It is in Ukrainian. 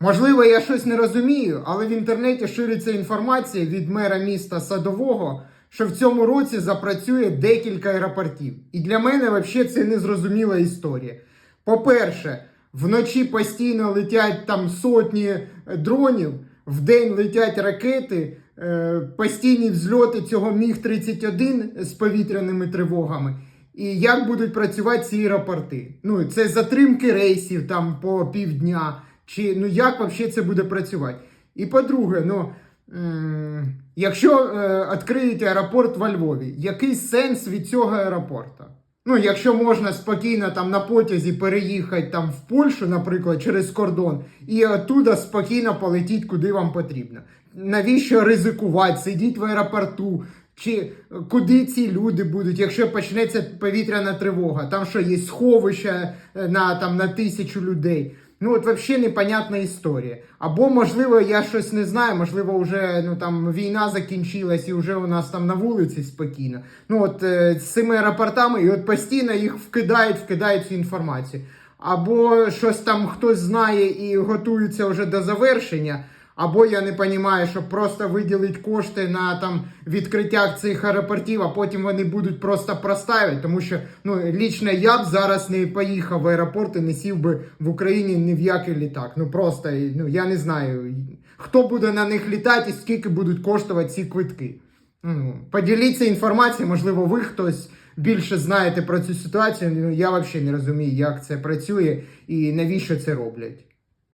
Можливо, я щось не розумію, але в інтернеті шириться інформація від мера міста Садового, що в цьому році запрацює декілька аеропортів. І для мене взагалі це незрозуміла історія. По-перше, вночі постійно летять там сотні е, дронів, вдень летять ракети, е, постійні взльоти цього Міг-31 з повітряними тривогами. І як будуть працювати ці аеропорти? Ну, це затримки рейсів там по півдня. Чи ну як взагалі це буде працювати? І по-друге, ну якщо е, аеропорт во Львові, який сенс від цього аеропорта? Ну, якщо можна спокійно там на потязі переїхати там в Польщу, наприклад, через кордон, і оттуда спокійно полетіть, куди вам потрібно. Навіщо ризикувати, сидіть в аеропорту? Чи куди ці люди будуть, якщо почнеться повітряна тривога? Там що є сховища е, на там на тисячу людей. Ну от взагалі непонятна історія. Або, можливо, я щось не знаю, можливо, вже ну там війна закінчилась і вже у нас там на вулиці спокійно. Ну от е, з цими аеропортами, і от постійно їх вкидають, вкидають цю інформацію. Або щось там хтось знає і готується вже до завершення. Або я не розумію, що просто виділить кошти на там відкриття цих аеропортів, а потім вони будуть просто проставити. Тому що ну лічно я б зараз не поїхав в аеропорт і не сів би в Україні ні в який літак. Ну просто ну я не знаю, хто буде на них літати і скільки будуть коштувати ці квитки. Ну, поділіться інформацією, можливо, ви хтось більше знаєте про цю ситуацію. Ну я взагалі не розумію, як це працює і навіщо це роблять.